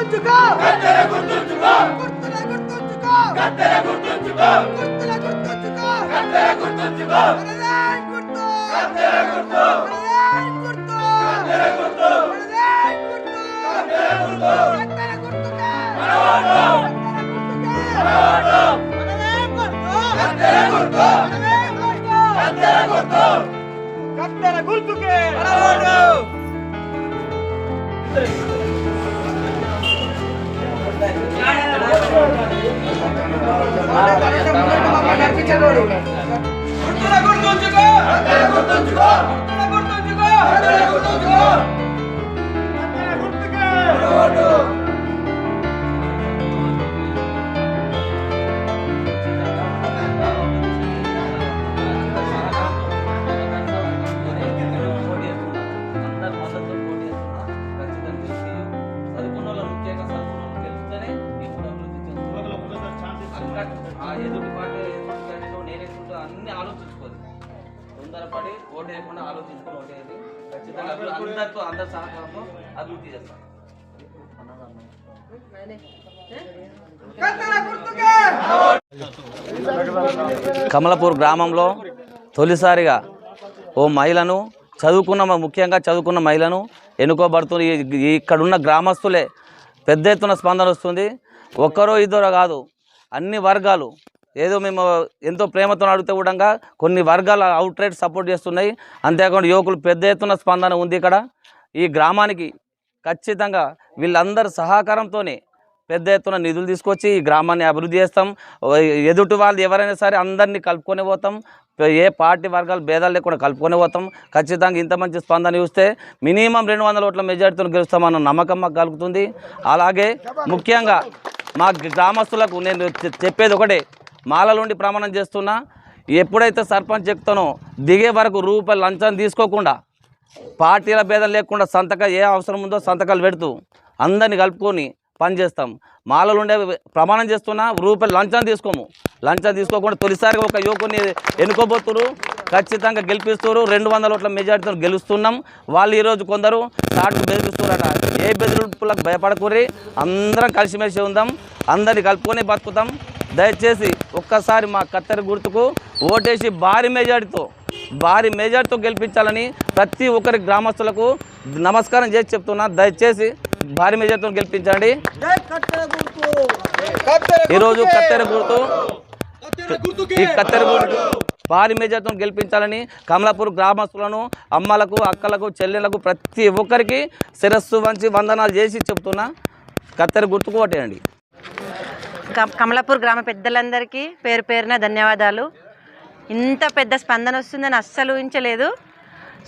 గుర్తుంచుకో కత్తెర గుర్తుంచుకో గుర్తుల గుర్తుంచుకో కత్తెర గుర్తుంచుకో గుర్తుల గుర్తుంచుకో కత్తెర గుర్తుంచుకో మనదేం గుర్తు కత్తెర గుర్తు మనదేం గుర్తు కత్తెర గుర్తు మనదేం గుర్తు కత్తెర గుర్తు కత్తెర గుర్తుకే మనవాడు కత్తెర గుర్తుకే మనదేం గుర్తు కత్తెర గుర్తు మనదేం గుర్తు కత్తెర గుర్తు కత్తెర గుర్తుకే మనవాడు గుర్తుల గుర్తుంచుకో గుర్తుంచుకో గుర్తుల గుర్తుంచుకో కత్తెర గుర్తుంచుకో ఎదుటి పార్టీ ఎదుటి క్యాండిడేట్ అన్ని ఆలోచించుకోదు తొందరపడి ఓటు వేయకుండా ఆలోచించుకుని ఓటేది ఖచ్చితంగా అందరితో అందరి సహకారంతో అభివృద్ధి చేస్తాను కమలపూర్ గ్రామంలో తొలిసారిగా ఓ మహిళను చదువుకున్న ముఖ్యంగా చదువుకున్న మహిళను ఎన్నుకోబడుతుంది ఇక్కడున్న గ్రామస్తులే పెద్ద ఎత్తున స్పందన వస్తుంది. ఒక్కరో ఇద్దరు కాదు అన్ని వర్గాలు ఏదో మేము ఎంతో ప్రేమతో అడిగితే కూడా కొన్ని వర్గాలు అవుట్ రైట్ సపోర్ట్ చేస్తున్నాయి. అంతేకాకుండా యువకులు పెద్ద ఎత్తున స్పందన ఉంది ఇక్కడ. ఈ గ్రామానికి ఖచ్చితంగా వీళ్ళందరి సహకారంతోనే పెద్ద ఎత్తున నిధులు తీసుకొచ్చి ఈ గ్రామాన్ని అభివృద్ధి చేస్తాం. ఎదుటి వాళ్ళు ఎవరైనా సరే అందరినీ కలుపుకొని పోతాం. ఏ పార్టీ వర్గాలు భేదాలు లేకుండా కలుపుకొని పోతాం. ఖచ్చితంగా ఇంత మంచి స్పందన చూస్తే మినిమం రెండు వందల ఓట్ల మెజార్టీతో గెలుస్తామన్న నమ్మకం మాకు కలుగుతుంది. అలాగే ముఖ్యంగా మా గ్రామస్తులకు నేను చెప్పేది ఒకటే. మాలలుండి ప్రమాణం చేస్తున్నా. ఎప్పుడైతే సర్పంచ్ ఎక్కుతానో దిగే వరకు రూపాయలు లంచం తీసుకోకుండా పార్టీల భేదం లేకుండా సంతక ఏ అవసరం ఉందో సంతకాలు పెడుతూ అందరిని కలుపుకొని పనిచేస్తాం మాలలు ఉండే ప్రమాణం చేస్తున్నా రూపాయలు లంచం తీసుకోము. లంచం తీసుకోకుండా తొలిసారిగా ఒక యువకుని ఎన్నుకోబోతున్నారు ఖచ్చితంగా గెలిపిస్తారు. రెండు వందల ఓట్ల మెజార్టీతో గెలుస్తున్నాం. వాళ్ళు ఈరోజు కొందరు తాటుకు బెదిరిస్తున్నారట ఏ బెదిరింపులకు భయపడకూరి అందరం కలిసిమెలిసి ఉందాం. అందరిని కలుపుకొని బతుకుతాం. దయచేసి ఒక్కసారి మా కత్తెర గుర్తుకు ఓటేసి భారీ మెజార్టీతో భారీ మెజార్టీతో గెలిపించాలని ప్రతి ఒక్కరి గ్రామస్తులకు నమస్కారం చేసి చెప్తున్నా. దయచేసి భారీ మెజార్టీతో గెలిపించండి. ఈరోజు కత్తెర గుర్తు ఈ కత్తెర గుర్తు భారీ మెజార్టీతో గెలిపించాలని కమలాపూర్ గ్రామస్తులను అమ్మలకు అక్కలకు చెల్లెలకు ప్రతి ఒక్కరికి శిరస్సు వంచి వందనాలు చేసి చెప్తున్నా కత్తెర గుర్తుకు ఓటేయండి కమలాపూర్ గ్రామ పెద్దలందరికీ పేరు పేరున ధన్యవాదాలు. ఇంత పెద్ద స్పందన వస్తుందని అస్సలు ఊహించలేదు.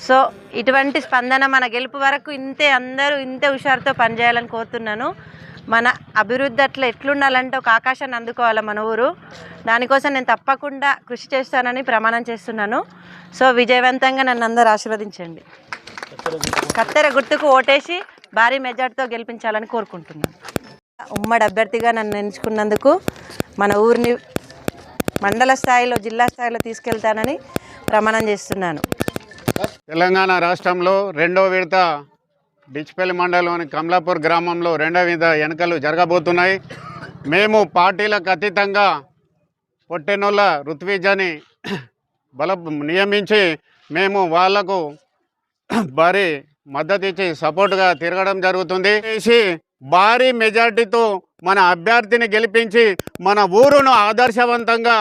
సో ఇటువంటి స్పందన మన గెలుపు వరకు ఇంతే అందరూ ఇంతే హుషారుతో పనిచేయాలని కోరుతున్నాను. మన అభివృద్ధి అట్లా ఎట్లుండాలంటే ఒక ఆకాశాన్ని అందుకోవాలి మన ఊరు. దానికోసం నేను తప్పకుండా కృషి చేస్తానని ప్రమాణం చేస్తున్నాను. సో విజయవంతంగా నన్ను అందరూ ఆశీర్వదించండి. కత్తెర గుర్తుకు ఓటేసి భారీ మెజార్టీతో గెలిపించాలని కోరుకుంటున్నాను. ఉమ్మడి అభ్యర్థిగా నన్ను ఎంచుకున్నందుకు మన ఊరిని మండల స్థాయిలో జిల్లా స్థాయిలో తీసుకెళ్తానని ప్రమాణం చేస్తున్నాను. తెలంగాణ రాష్ట్రంలో రెండో విడత డిచ్పల్లి మండలంలోని కమలాపూర్ గ్రామంలో రెండవ విధ ఎన్నికలు జరగబోతున్నాయి. మేము పార్టీలకు అతీతంగా పొట్టెనోళ్ళ ఋత్విజని బల నియమించి మేము వాళ్ళకు భారీ మద్దతు ఇచ్చి సపోర్ట్గా తిరగడం జరుగుతుంది. చేసి భారీ మెజార్టీతో మన అభ్యర్థిని గెలిపించి మన ఊరును ఆదర్శవంతంగా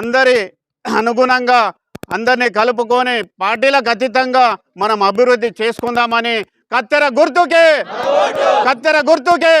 అందరి అనుగుణంగా అందరినీ కలుపుకొని పార్టీలకు అతీతంగా మనం అభివృద్ధి చేసుకుందామని కత్తెర గుర్తుకే కత్తెర గుర్తుకే